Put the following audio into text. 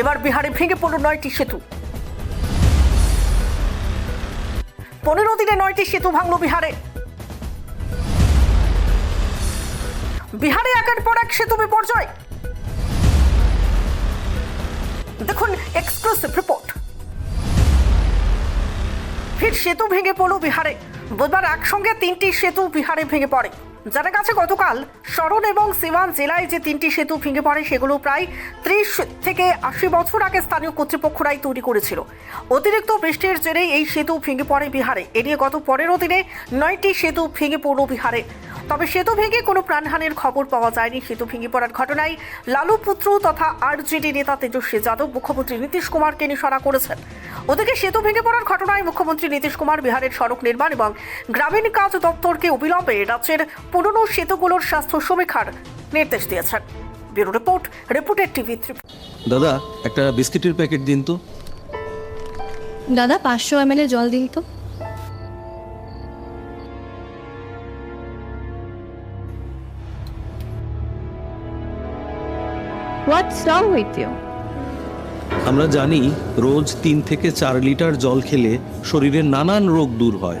এবার বিহারে ভেঙে পড়ল নয়টি সেতু। পনেরো দিনে নয়টি সেতু ভাঙল বিহারে। বিহারে একের পর এক সেতু বিপর্যয়। দেখুন এক্সক্লুসিভ রিপোর্ট ফির সেতু ভেঙে পড়ল বিহারে। বুধবার একসঙ্গে তিনটি সেতু বিহারে ভেঙে পড়ে। জানা গেছে, গতকাল শরণ এবং সিওয়ান জেলায় যে তিনটি সেতু ভেঙে পড়ে, সেগুলো প্রায় ত্রিশ থেকে আশি বছর আগে স্থানীয় কর্তৃপক্ষরাই তৈরি করেছিল। অতিরিক্ত বৃষ্টির জেরেই এই সেতু ভেঙে পড়ে বিহারে। এ নিয়ে গত পনেরো দিনে নয়টি সেতু ভেঙে পড়ল বিহারে। তবে সেতু ভেঙে কোনো প্রাণহানির খবর পাওয়া যায়নি। সেতু ভেঙে পড়ার ঘটনায় লালু পুত্র তথা আরজেডি নেতা তেজস্বী যাদব, মুখ্যমন্ত্রী নীতিশ কুমারকে নিশানা করেছেন। ওদিকে সেতু ভেঙে পড়ার ঘটনায় মুখ্যমন্ত্রী নীতিশ কুমার বিহারের সড়ক নির্মাণ এবং গ্রামীণ কাজ দপ্তরকে অবিলম্বে রাজ্যের পুরনো সেতুগুলোর স্বাস্থ্য সমীক্ষার নির্দেশ দিয়েছেন। ব্যুরো রিপোর্ট রিপোর্টের টিভি দাদা একটা বিস্কিটের প্যাকেট দিন তো। দাদা পাঁচশো এম জল দিন তো। হোয়াটস রং উইথ ইউ আমরা জানি রোজ তিন থেকে চার লিটার জল খেলে শরীরের নানান রোগ দূর হয়।